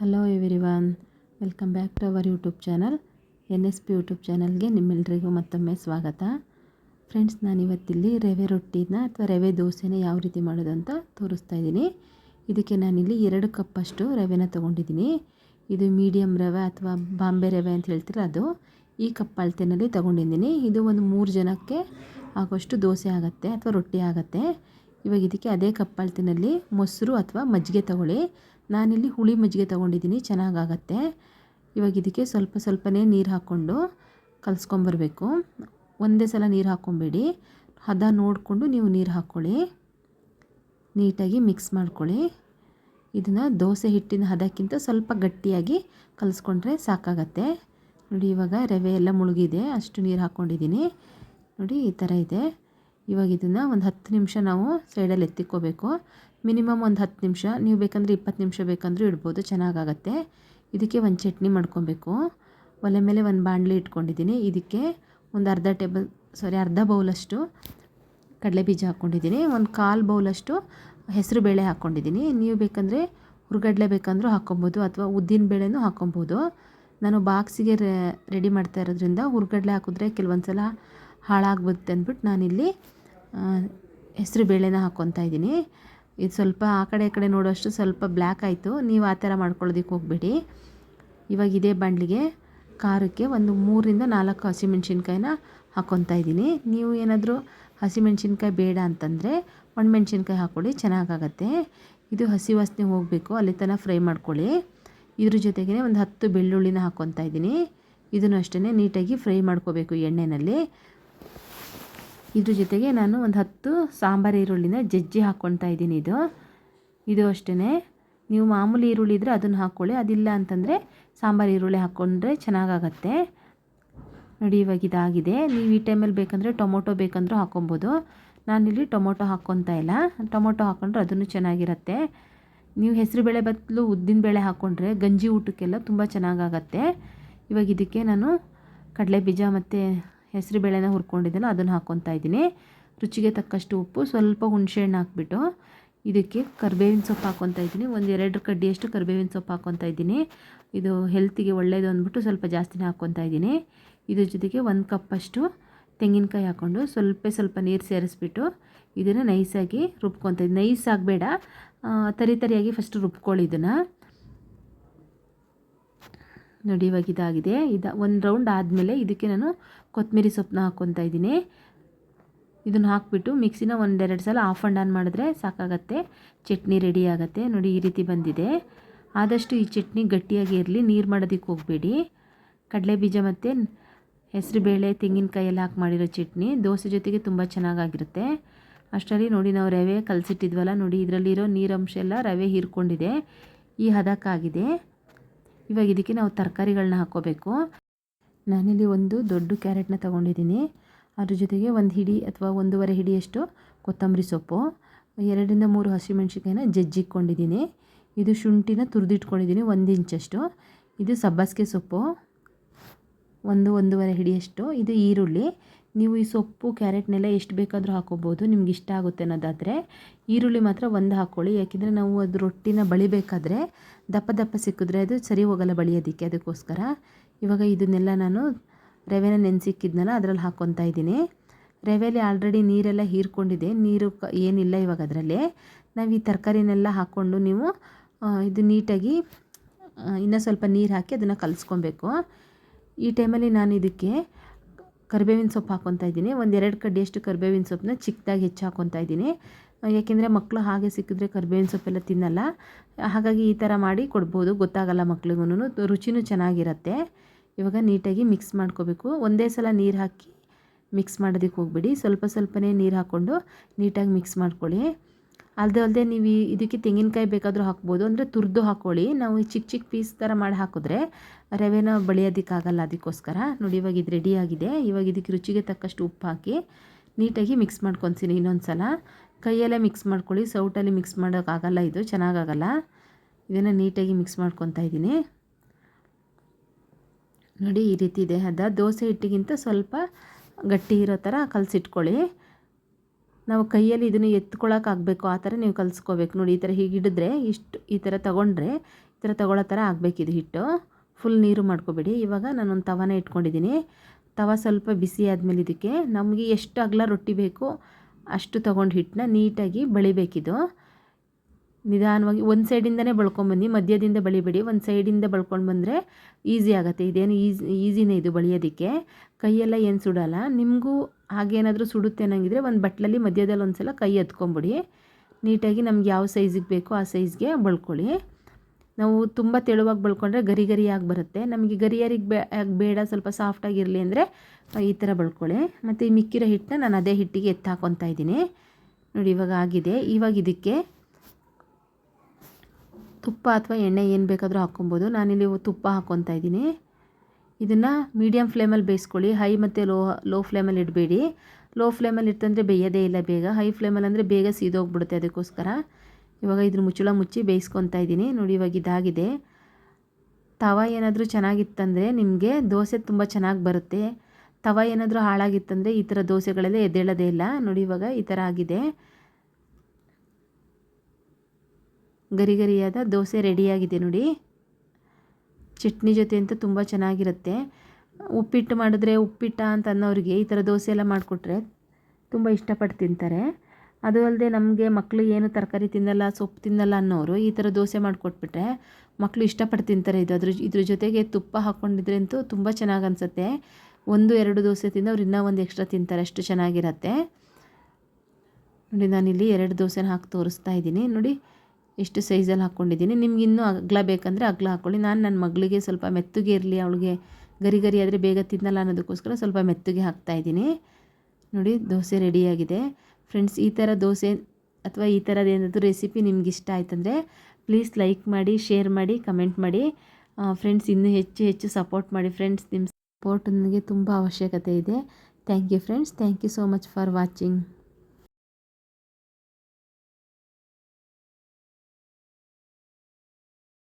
Hello everyone welcome back to our YouTube channel N S P YouTube ಚಾನಲ್ಗೆ ನಿಮ್ಮೆಲ್ಲರಿಗೂ ಮತ್ತೊಮ್ಮೆ ಸ್ವಾಗತ. ಫ್ರೆಂಡ್ಸ್ ನಾನಿವತ್ತಿಲ್ಲಿ ರವೆ ರೊಟ್ಟಿನ ಅಥವಾ ರವೆ ದೋಸೆನ ಯಾವ ರೀತಿ ಮಾಡೋದು ಅಂತ ತೋರಿಸ್ತಾ ಇದ್ದೀನಿ. ಇದಕ್ಕೆ ನಾನಿಲ್ಲಿ ಎರಡು ಕಪ್ಪಷ್ಟು ರವೆನ ತೊಗೊಂಡಿದ್ದೀನಿ. ಇದು ಮೀಡಿಯಮ್ ರವೆ ಅಥವಾ ಬಾಂಬೆ ರವೆ ಅಂತ ಹೇಳ್ತೀರ ಅದು. ಈ ಕಪ್ ಅಳತೆನಲ್ಲಿ ತೊಗೊಂಡಿದ್ದೀನಿ. ಇದು ಒಂದು ಮೂರು ಜನಕ್ಕೆ ಆಗೋಷ್ಟು ದೋಸೆ ಆಗುತ್ತೆ ಅಥವಾ ರೊಟ್ಟಿ ಆಗುತ್ತೆ. ಇವಾಗ ಇದಕ್ಕೆ ಅದೇ ಕಪ್ಪಳ್ತಿನಲ್ಲಿ ಮೊಸರು ಅಥವಾ ಮಜ್ಜಿಗೆ ತಗೊಳ್ಳಿ. ನಾನಿಲ್ಲಿ ಹುಳಿ ಮಜ್ಜಿಗೆ ತೊಗೊಂಡಿದ್ದೀನಿ, ಚೆನ್ನಾಗಾಗತ್ತೆ. ಇವಾಗ ಇದಕ್ಕೆ ಸ್ವಲ್ಪ ಸ್ವಲ್ಪನೇ ನೀರು ಹಾಕ್ಕೊಂಡು ಕಲಿಸ್ಕೊಂಬರ್ಬೇಕು. ಒಂದೇ ಸಲ ನೀರು ಹಾಕ್ಕೊಂಬೇಡಿ. ಹದ ನೋಡಿಕೊಂಡು ನೀವು ನೀರು ಹಾಕ್ಕೊಳ್ಳಿ ನೀಟಾಗಿ ಮಿಕ್ಸ್ ಮಾಡ್ಕೊಳ್ಳಿ. ಇದನ್ನು ದೋಸೆ ಹಿಟ್ಟಿನ ಹದಕ್ಕಿಂತ ಸ್ವಲ್ಪ ಗಟ್ಟಿಯಾಗಿ ಕಲಿಸ್ಕೊಂಡ್ರೆ ಸಾಕಾಗತ್ತೆ. ನೋಡಿ ಇವಾಗ ರವೆ ಎಲ್ಲ ಮುಳುಗಿದೆ, ಅಷ್ಟು ನೀರು ಹಾಕ್ಕೊಂಡಿದ್ದೀನಿ. ನೋಡಿ ಈ ಥರ ಇದೆ. ಇವಾಗ ಇದನ್ನು ಒಂದು ಹತ್ತು ನಿಮಿಷ ನಾವು ಸೈಡಲ್ಲಿ ಎತ್ತಿಕ್ಕೋಬೇಕು. ಮಿನಿಮಮ್ ಒಂದು ಹತ್ತು ನಿಮಿಷ, ನೀವು ಬೇಕಂದರೆ ಇಪ್ಪತ್ತು ನಿಮಿಷ ಬೇಕಂದರೂ ಇಡ್ಬೋದು, ಚೆನ್ನಾಗಾಗತ್ತೆ. ಇದಕ್ಕೆ ಒಂದು ಚಟ್ನಿ ಮಾಡ್ಕೊಬೇಕು. ಒಲೆ ಮೇಲೆ ಒಂದು ಬಾಣಲಿ ಇಟ್ಕೊಂಡಿದ್ದೀನಿ. ಇದಕ್ಕೆ ಒಂದು ಅರ್ಧ ಟೇಬಲ್ ಸಾರಿ ಅರ್ಧ ಬೌಲಷ್ಟು ಕಡಲೆ ಬೀಜ ಹಾಕ್ಕೊಂಡಿದ್ದೀನಿ. ಒಂದು ಕಾಲು ಬೌಲಷ್ಟು ಹೆಸರು ಬೇಳೆ ಹಾಕ್ಕೊಂಡಿದ್ದೀನಿ. ನೀವು ಬೇಕಂದರೆ ಹುರ್ಗಡ್ಲೆ ಬೇಕಂದ್ರೂ ಹಾಕ್ಕೊಬೋದು ಅಥವಾ ಉದ್ದಿನ ಬೇಳೆನೂ ಹಾಕ್ಕೊಬೋದು. ನಾನು ಬಾಕ್ಸಿಗೆ ರೆಡಿ ಮಾಡ್ತಾ ಇರೋದ್ರಿಂದ ಹುರ್ಗಡ್ಲೆ ಹಾಕಿದ್ರೆ ಕೆಲವೊಂದು ಸಲ ಹಾಳಾಗ್ಬಿಡುತ್ತೆ ಅಂದ್ಬಿಟ್ಟು ನಾನಿಲ್ಲಿ ಹೆಸರು ಬೇಳೆನ ಹಾಕ್ಕೊತಾ ಇದ್ದೀನಿ. ಇದು ಸ್ವಲ್ಪ ಆ ಕಡೆ ಈ ಕಡೆ ನೋಡೋಷ್ಟು ಸ್ವಲ್ಪ ಬ್ಲ್ಯಾಕ್ ಆಯಿತು. ನೀವು ಆ ಥರ ಮಾಡ್ಕೊಳ್ಳೋದಕ್ಕೆ ಹೋಗಬೇಡಿ. ಇವಾಗ ಇದೇ ಬಂಡ್ಲಿಗೆ ಖಾರಕ್ಕೆ ಒಂದು ಮೂರಿಂದ ನಾಲ್ಕು ಹಸಿಮೆಣ್ಸಿನ್ಕಾಯಿನ ಹಾಕ್ಕೊತಾ ಇದ್ದೀನಿ. ನೀವು ಏನಾದರೂ ಹಸಿಮೆಣ್ಸಿನ್ಕಾಯಿ ಬೇಡ ಅಂತಂದರೆ ಒಣಮೆಣ್ಸಿನ್ಕಾಯಿ ಹಾಕ್ಕೊಳ್ಳಿ, ಚೆನ್ನಾಗಾಗತ್ತೆ. ಇದು ಹಸಿ ವಾಸನೆ ಹೋಗಬೇಕು, ಅಲ್ಲಿ ತನಕ ಫ್ರೈ ಮಾಡ್ಕೊಳ್ಳಿ. ಇದ್ರ ಜೊತೆಗೆ ಒಂದು ಹತ್ತು ಬೆಳ್ಳುಳ್ಳಿನ ಹಾಕ್ಕೊತಾ ಇದ್ದೀನಿ. ಇದನ್ನು ಅಷ್ಟೇ ನೀಟಾಗಿ ಫ್ರೈ ಮಾಡ್ಕೋಬೇಕು ಎಣ್ಣೆಯಲ್ಲಿ ಇದ್ರ ಜೊತೆಗೆ ನಾನು ಒಂದು ಹತ್ತು ಸಾಂಬಾರು ಈರುಳ್ಳಿನ ಜಜ್ಜಿ ಹಾಕ್ಕೊಳ್ತಾ ಇದ್ದೀನಿ ಇದು. ಇದು ಅಷ್ಟೇ ನೀವು ಮಾಮೂಲಿ ಈರುಳ್ಳಿ ಇದ್ದರೆ ಅದನ್ನು ಹಾಕ್ಕೊಳ್ಳಿ ಅದಿಲ್ಲ ಅಂತಂದರೆ ಸಾಂಬಾರು ಈರುಳ್ಳಿ ಹಾಕ್ಕೊಂಡ್ರೆ ಚೆನ್ನಾಗಾಗತ್ತೆ. ನೋಡಿ, ಇವಾಗ ಇದಾಗಿದೆ. ನೀವು ಈ ಟೈಮಲ್ಲಿ ಬೇಕಂದರೆ ಟೊಮೊಟೊ ಬೇಕಂದರೂ ಹಾಕ್ಕೊಬೋದು ನಾನಿಲ್ಲಿ ಟೊಮೊಟೊ ಹಾಕ್ಕೊತಾ ಇಲ್ಲ. ಟೊಮೊಟೊ ಹಾಕ್ಕೊಂಡ್ರೆ ಅದನ್ನು ಚೆನ್ನಾಗಿರುತ್ತೆ. ನೀವು ಹೆಸರು ಬೇಳೆ ಬದಲು ಉದ್ದಿನ ಬೇಳೆ ಹಾಕ್ಕೊಂಡ್ರೆ ಗಂಜಿ ಊಟಕ್ಕೆಲ್ಲ ತುಂಬ ಚೆನ್ನಾಗಾಗತ್ತೆ. ಇವಾಗ ಇದಕ್ಕೆ ನಾನು ಕಡಲೆ ಬೀಜ ಮತ್ತು ಹೆಸರು ಬೇಳೆನ ಹುರ್ಕೊಂಡಿದ್ದೆಲ್ಲ ಅದನ್ನು ಹಾಕ್ಕೊತಾ ಇದ್ದೀನಿ. ರುಚಿಗೆ ತಕ್ಕಷ್ಟು ಉಪ್ಪು, ಸ್ವಲ್ಪ ಹುಣಸೆಹಣ್ಣು ಹಾಕ್ಬಿಟ್ಟು ಇದಕ್ಕೆ ಕರ್ಬೇವಿನ ಸೊಪ್ಪು ಹಾಕ್ಕೊತಾ ಇದ್ದೀನಿ. ಒಂದು ಎರಡು ಕಡ್ಡಿಯಷ್ಟು ಕರ್ಬೇವಿನ ಸೊಪ್ಪು ಹಾಕ್ಕೊತಾ ಇದ್ದೀನಿ. ಇದು ಹೆಲ್ತಿಗೆ ಒಳ್ಳೆಯದು ಅಂದ್ಬಿಟ್ಟು ಸ್ವಲ್ಪ ಜಾಸ್ತಿನೇ ಹಾಕ್ಕೊತಾ ಇದ್ದೀನಿ. ಇದ್ರ ಜೊತೆಗೆ ಒಂದು ಕಪ್ಪಷ್ಟು ತೆಂಗಿನಕಾಯಿ ಹಾಕ್ಕೊಂಡು ಸ್ವಲ್ಪ ಸ್ವಲ್ಪ ನೀರು ಸೇರಿಸ್ಬಿಟ್ಟು ಇದನ್ನು ನೈಸಾಗಿ ರುಬ್ಕೊತಾ ಇದ್ದೀನಿ ನೈಸ್ ಆಗಬೇಡ. ತರಿ ತರಿಯಾಗಿ ಫಸ್ಟ್ ರುಬ್ಕೊಳ್ಳಿ ಇದನ್ನು. ನೋಡಿ ಇವಾಗ ಇದಾಗಿದೆ ಇದು ಒಂದು ರೌಂಡ್ ಆದಮೇಲೆ ಇದಕ್ಕೆ ನಾನು ಕೊತ್ತಂಬರಿ ಸೊಪ್ಪನ್ನ ಹಾಕ್ಕೊತಾ ಇದ್ದೀನಿ. ಇದನ್ನು ಹಾಕ್ಬಿಟ್ಟು ಮಿಕ್ಸಿನ ಒಂದೆರಡು ಸಲ ಆಫ್ ಆ್ಯಂಡ್ ಆನ್ ಮಾಡಿದ್ರೆ ಸಾಕಾಗತ್ತೆ. ಚಟ್ನಿ ರೆಡಿ ಆಗುತ್ತೆ. ನೋಡಿ, ಈ ರೀತಿ ಬಂದಿದೆ. ಆದಷ್ಟು ಈ ಚಟ್ನಿ ಗಟ್ಟಿಯಾಗಿ ಇರಲಿ. ನೀರು ಮಾಡೋದಕ್ಕೆ ಹೋಗಬೇಡಿ. ಕಡಲೆ ಬೀಜ ಮತ್ತು ಹೆಸರು ಬೇಳೆ ತೆಂಗಿನಕಾಯಿ ಎಲ್ಲ ಹಾಕಿ ಮಾಡಿರೋ ಚಟ್ನಿ ದೋಸೆ ಜೊತೆಗೆ ತುಂಬ ಚೆನ್ನಾಗಾಗಿರುತ್ತೆ. ಅಷ್ಟರಲ್ಲಿ ನೋಡಿ, ನಾವು ರವೆ ಕಲಸಿಟ್ಟಿದ್ವಲ್ಲ, ನೋಡಿ, ಇದರಲ್ಲಿರೋ ನೀರಂಶ ಎಲ್ಲ ರವೆ ಹೀರ್ಕೊಂಡಿದೆ. ಈ ಹದಕ್ಕಾಗಿದೆ. ಇವಾಗ ಇದಕ್ಕೆ ನಾವು ತರಕಾರಿಗಳನ್ನ ಹಾಕ್ಕೋಬೇಕು ನಾನಿಲ್ಲಿ ಒಂದು ದೊಡ್ಡ ಕ್ಯಾರೆಟ್ನ ತೊಗೊಂಡಿದ್ದೀನಿ. ಅದ್ರ ಜೊತೆಗೆ ಒಂದು ಹಿಡಿ ಅಥವಾ ಒಂದೂವರೆ ಹಿಡಿಯಷ್ಟು ಕೊತ್ತಂಬರಿ ಸೊಪ್ಪು, ಎರಡರಿಂದ ಮೂರು ಹಸಿಮೆಣ್ಸಿಕಾಯಿನ ಜಜ್ಜಿಕ್ಕೊಂಡಿದ್ದೀನಿ ಇದು ಶುಂಠಿನ ತುರಿದಿಟ್ಕೊಂಡಿದ್ದೀನಿ ಒಂದು ಇಂಚಷ್ಟು. ಇದು ಸಬ್ಬಸಿಗೆ ಸೊಪ್ಪು, ಒಂದು ಒಂದೂವರೆ ಹಿಡಿಯಷ್ಟು. ಇದು ಈರುಳ್ಳಿ ನೀವು ಈ ಸೊಪ್ಪು, ಕ್ಯಾರೆಟ್ನೆಲ್ಲ ಎಷ್ಟು ಬೇಕಾದರೂ ಹಾಕೋಬೋದು, ನಿಮ್ಗೆ ಇಷ್ಟ ಆಗುತ್ತೆ ಅನ್ನೋದಾದರೆ ಈರುಳ್ಳಿ ಮಾತ್ರ ಒಂದು ಹಾಕ್ಕೊಳ್ಳಿ ಯಾಕೆಂದರೆ ನಾವು ಅದು ರೊಟ್ಟಿನ ಬಳಿಬೇಕಾದ್ರೆ ದಪ್ಪ ದಪ್ಪ ಸಿಕ್ಕಿದ್ರೆ ಅದು ಸರಿ ಹೋಗಲ್ಲ ಬಳಿಯೋದಕ್ಕೆ ಅದಕ್ಕೋಸ್ಕರ. ಇವಾಗ ಇದನ್ನೆಲ್ಲ ನಾನು ರವೆನ ನೆನೆಸಿಕ್ಕಿದ್ನಲ್ಲ, ಅದರಲ್ಲಿ ಹಾಕ್ಕೊತಾ ಇದ್ದೀನಿ. ರವೆಲಿ ಆಲ್ರೆಡಿ ನೀರೆಲ್ಲ ಹೀರ್ಕೊಂಡಿದೆ. ನೀರು ಕ ಏನಿಲ್ಲ ಇವಾಗ ಅದರಲ್ಲಿ. ನಾವು ಈ ತರಕಾರಿನೆಲ್ಲ ಹಾಕ್ಕೊಂಡು ನೀವು ಇದು ನೀಟಾಗಿ ಇನ್ನೂ ಸ್ವಲ್ಪ ನೀರು ಹಾಕಿ ಅದನ್ನು ಕಲಿಸ್ಕೊಬೇಕು. ಈ ಟೈಮಲ್ಲಿ ನಾನು ಇದಕ್ಕೆ ಕರಿಬೇವಿನ ಸೊಪ್ಪು ಹಾಕ್ಕೊತಾ ಇದ್ದೀನಿ. ಎರಡು ಕಡ್ಡಿಯಷ್ಟು ಕರಿಬೇವಿನ ಸೊಪ್ಪನ್ನ ಚಿಕ್ಕದಾಗಿ ಹೆಚ್ಚು ಹಾಕ್ಕೊತಾ ಇದ್ದೀನಿ. ಏಕೆಂದರೆ ಮಕ್ಕಳು ಹಾಗೆ ಸಿಕ್ಕಿದ್ರೆ ಕರಿಬೇವಿನ ಸೊಪ್ಪೆಲ್ಲ ತಿನ್ನಲ್ಲ. ಹಾಗಾಗಿ ಈ ಥರ ಮಾಡಿ ಕೊಡ್ಬೋದು. ಗೊತ್ತಾಗಲ್ಲ ಮಕ್ಳಿಗೂ ರುಚಿನೂ ಚೆನ್ನಾಗಿರುತ್ತೆ. ಇವಾಗ ನೀಟಾಗಿ ಮಿಕ್ಸ್ ಮಾಡ್ಕೋಬೇಕು. ಒಂದೇ ಸಲ ನೀರು ಹಾಕಿ ಮಿಕ್ಸ್ ಮಾಡೋದಕ್ಕೆ ಹೋಗ್ಬಿಡಿ. ಸ್ವಲ್ಪ ಸ್ವಲ್ಪನೇ ನೀರು ಹಾಕ್ಕೊಂಡು ನೀಟಾಗಿ ಮಿಕ್ಸ್ ಮಾಡ್ಕೊಳ್ಳಿ. ಅಲ್ಲದೆ ಅಲ್ಲದೆ ನೀವು ಇದಕ್ಕೆ ತೆಂಗಿನಕಾಯಿ ಬೇಕಾದರೂ ಹಾಕ್ಬೋದು. ಅಂದರೆ ತುರಿದು ಹಾಕ್ಕೊಳ್ಳಿ ನಾವು ಚಿಕ್ಕ ಚಿಕ್ಕ ಪೀಸ್ ಥರ ಮಾಡಿ ಹಾಕಿದ್ರೆ ರವೆನ ಬಳಿಯೋದಕ್ಕಾಗಲ್ಲ ಅದಕ್ಕೋಸ್ಕರ. ನೋಡಿ, ಇವಾಗ ಇದು ರೆಡಿ ಆಗಿದೆ. ಇವಾಗ ಇದಕ್ಕೆ ರುಚಿಗೆ ತಕ್ಕಷ್ಟು ಉಪ್ಪು ಹಾಕಿ ನೀಟಾಗಿ ಮಿಕ್ಸ್ ಮಾಡ್ಕೊತೀನಿ ಇನ್ನೊಂದು ಸಲ ಕೈಯಲ್ಲೇ ಮಿಕ್ಸ್ ಮಾಡ್ಕೊಳ್ಳಿ. ಸೌಟಲ್ಲಿ ಮಿಕ್ಸ್ ಮಾಡೋಕ್ಕಾಗಲ್ಲ ಇದು. ಚೆನ್ನಾಗಾಗಲ್ಲ. ಇದನ್ನು ನೀಟಾಗಿ ಮಿಕ್ಸ್ ಮಾಡ್ಕೊತಾ ಇದ್ದೀನಿ. ನೋಡಿ, ಈ ರೀತಿ ಇದೆ. ಅದ ದೋಸೆ ಹಿಟ್ಟಿಗಿಂತ ಸ್ವಲ್ಪ ಗಟ್ಟಿ ಇರೋ ಥರ ಕಲಸಿಟ್ಕೊಳ್ಳಿ. ನಾವು ಕೈಯಲ್ಲಿ ಇದನ್ನು ಎತ್ಕೊಳ್ಳೋಕ್ಕಾಗಬೇಕು ಆ ಥರ ನೀವು ಕಲಿಸ್ಕೋಬೇಕು. ನೋಡಿ, ಈ ಥರ ಹೀಗೆ ಹಿಡಿದ್ರೆ ಇಷ್ಟು, ಈ ಥರ ತೊಗೊಂಡ್ರೆ ಈ ಥರ ತೊಗೊಳ್ಳೋ ಥರ ಆಗಬೇಕಿದು ಹಿಟ್ಟು. ಫುಲ್ ನೀರು ಮಾಡ್ಕೊಬೇಡಿ. ಇವಾಗ ನಾನೊಂದು ತವಾನ ಇಟ್ಕೊಂಡಿದ್ದೀನಿ. ತವ ಸ್ವಲ್ಪ ಬಿಸಿ ಆದಮೇಲೆ ಇದಕ್ಕೆ ನಮಗೆ ಎಷ್ಟು ಅಗಲ ರೊಟ್ಟಿ ಬೇಕು ಅಷ್ಟು ತೊಗೊಂಡು ಹಿಟ್ಟನ್ನ ನೀಟಾಗಿ ಬಳಿಬೇಕಿದು. ನಿಧಾನವಾಗಿ ಒಂದು ಸೈಡಿಂದನೇ ಬಳ್ಕೊಂಬನ್ನಿ ಮಧ್ಯದಿಂದ ಬಳಿಬೇಡಿ. ಒಂದು ಸೈಡಿಂದ ಬಳ್ಕೊಂಡು ಬಂದರೆ ಈಸಿ ಆಗುತ್ತೆ. ಇದೇನು ಈಸಿ, ಈಸಿನೇ ಇದು ಬಳಿಯೋದಕ್ಕೆ. ಕೈಯೆಲ್ಲ ಏನು ಸುಡಲ್ಲ. ನಿಮಗೂ ಹಾಗೇನಾದರೂ ಸುಡುತ್ತೆ ಅನ್ನಂಗಿದ್ರೆ ಒಂದು ಬಟ್ಲಲ್ಲಿ ಮಧ್ಯದಲ್ಲಿ ಒಂದು ಸಲ ಕೈ ಎತ್ಕೊಂಬಿಡಿ. ನೀಟಾಗಿ ನಮ್ಗೆ ಯಾವ ಸೈಜಿಗೆ ಬೇಕೋ ಆ ಸೈಜ್ಗೆ ಬಳ್ಕೊಳ್ಳಿ. ನಾವು ತುಂಬ ತೆಳುವಾಗಿ ಬಳ್ಕೊಂಡ್ರೆ ಗರಿ ಗರಿಯಾಗಿ ಬರುತ್ತೆ. ನಮಗೆ ಗರಿಯರಿಗೆ ಬೇ ಬೇಡ, ಸ್ವಲ್ಪ ಸಾಫ್ಟಾಗಿರಲಿ ಅಂದರೆ ಈ ಥರ ಬಳ್ಕೊಳ್ಳಿ. ಮತ್ತು ಈ ಮಿಕ್ಕಿರೋ ಹಿಟ್ಟನ್ನ ನಾನು ಅದೇ ಹಿಟ್ಟಿಗೆ ಎತ್ತು ಹಾಕೊತಾ ಇದ್ದೀನಿ. ನೋಡಿ ಇವಾಗ ಆಗಿದೆ. ಇವಾಗ ಇದಕ್ಕೆ ತುಪ್ಪ ಅಥವಾ ಎಣ್ಣೆ ಏನು ಬೇಕಾದರೂ ಹಾಕ್ಕೊಬೋದು. ನಾನಿಲ್ಲಿ ತುಪ್ಪ ಹಾಕ್ಕೊತಾ ಇದ್ದೀನಿ. ಇದನ್ನು ಮೀಡಿಯಮ್ ಫ್ಲೇಮಲ್ಲಿ ಬೇಯಿಸ್ಕೊಳ್ಳಿ. ಹೈ ಮತ್ತು ಲೋ ಲೋ ಫ್ಲೇಮಲ್ಲಿ ಇಡಬೇಡಿ. ಲೋ ಫ್ಲೇಮಲ್ಲಿ ಇಟ್ಟಂದರೆ ಬೇಯೋದೇ ಇಲ್ಲ ಬೇಗ. ಹೈ ಫ್ಲೇಮಲ್ಲಿ ಅಂದರೆ ಬೇಗ ಸೀದೋಗ್ಬಿಡುತ್ತೆ ಅದಕ್ಕೋಸ್ಕರ. ಇವಾಗ ಇದ್ರ ಮುಚ್ಚಳ ಮುಚ್ಚಿ ಬೇಯಿಸ್ಕೊತಾ ಇದ್ದೀನಿ. ನೋಡಿ ಇವಾಗ ಇದಾಗಿದೆ. ತವ ಏನಾದರೂ ಚೆನ್ನಾಗಿತ್ತಂದರೆ ನಿಮಗೆ ದೋಸೆ ತುಂಬ ಚೆನ್ನಾಗಿ ಬರುತ್ತೆ. ತವ ಏನಾದರೂ ಹಾಳಾಗಿತ್ತಂದರೆ ಈ ಥರ ದೋಸೆಗಳೆಲ್ಲ ಎದ್ದೇಳೋದೇ ಇಲ್ಲ. ನೋಡಿ ಇವಾಗ ಈ ಥರ ಆಗಿದೆ. ಗರಿ ಗರಿಯಾದ ದೋಸೆ ರೆಡಿಯಾಗಿದೆ ನೋಡಿ. ಚಟ್ನಿ ಜೊತೆ ಅಂತೂ ತುಂಬ ಚೆನ್ನಾಗಿರುತ್ತೆ. ಉಪ್ಪಿಟ್ಟು ಮಾಡಿದ್ರೆ ಉಪ್ಪಿಟ್ಟ ಅಂತ ಅನ್ನೋರಿಗೆ ಈ ಥರ ದೋಸೆ ಎಲ್ಲ ಮಾಡಿಕೊಟ್ರೆ ತುಂಬ ಇಷ್ಟಪಟ್ಟು ತಿಂತಾರೆ. ಅದು ಅಲ್ಲದೆ ನಮಗೆ ಮಕ್ಕಳು ಏನು ತರಕಾರಿ ತಿನ್ನಲ್ಲ, ಸೊಪ್ಪು ತಿನ್ನಲ್ಲ ಅನ್ನೋರು ಈ ಥರ ದೋಸೆ ಮಾಡಿಕೊಟ್ಬಿಟ್ರೆ ಮಕ್ಕಳು ಇಷ್ಟಪಟ್ಟು ತಿಂತಾರೆ ಇದು. ಅದ್ರ ಇದ್ರ ಜೊತೆಗೆ ತುಪ್ಪ ಹಾಕ್ಕೊಂಡಿದ್ರೆ ಅಂತೂ ತುಂಬ ಚೆನ್ನಾಗಿ ಅನಿಸುತ್ತೆ. ಒಂದು, ಎರಡು ದೋಸೆ ತಿಂದು ಅವ್ರು ಇನ್ನೂ ಒಂದು ಎಕ್ಸ್ಟ್ರಾ ತಿಂತಾರೆ, ಅಷ್ಟು ಚೆನ್ನಾಗಿರತ್ತೆ. ನೋಡಿ, ನಾನಿಲ್ಲಿ ಎರಡು ದೋಸೆನ ಹಾಕಿ ತೋರಿಸ್ತಾ ಇದ್ದೀನಿ. ನೋಡಿ ಎಷ್ಟು ಸೈಜಲ್ಲಿ ಹಾಕ್ಕೊಂಡಿದ್ದೀನಿ. ನಿಮ್ಗೆ ಇನ್ನೂ ಅಗ್ಲ ಬೇಕಂದರೆ ಅಗ್ಲ ಹಾಕ್ಕೊಳ್ಳಿ. ನಾನು ನನ್ನ ಮಗಳಿಗೆ ಸ್ವಲ್ಪ ಮೆತ್ತಗೆ ಇರಲಿ, ಅವಳಿಗೆ ಗರಿ ಗರಿ ಆದರೆ ಬೇಗ ತಿನ್ನಲ್ಲ ಅನ್ನೋದಕ್ಕೋಸ್ಕರ ಸ್ವಲ್ಪ ಮೆತ್ತಗೆ ಹಾಕ್ತಾಯಿದ್ದೀನಿ ನೋಡಿ, ದೋಸೆ ರೆಡಿಯಾಗಿದೆ. ಫ್ರೆಂಡ್ಸ್, ಈ ಥರ ದೋಸೆ ಅಥವಾ ಈ ಥರದ್ದು ಏನಾದರೂ ರೆಸಿಪಿ ನಿಮ್ಗೆ ಇಷ್ಟ ಆಯ್ತಂದರೆ ಪ್ಲೀಸ್ ಲೈಕ್ ಮಾಡಿ, ಶೇರ್ ಮಾಡಿ, ಕಮೆಂಟ್ ಮಾಡಿ. ಫ್ರೆಂಡ್ಸ್, ಇನ್ನೂ ಹೆಚ್ಚು ಹೆಚ್ಚು ಸಪೋರ್ಟ್ ಮಾಡಿ. ಫ್ರೆಂಡ್ಸ್, ನಿಮ್ಮ ಸಪೋರ್ಟ್ ನನಗೆ ತುಂಬ ಅವಶ್ಯಕತೆ ಇದೆ. Thank you friends. Thank you so much for watching.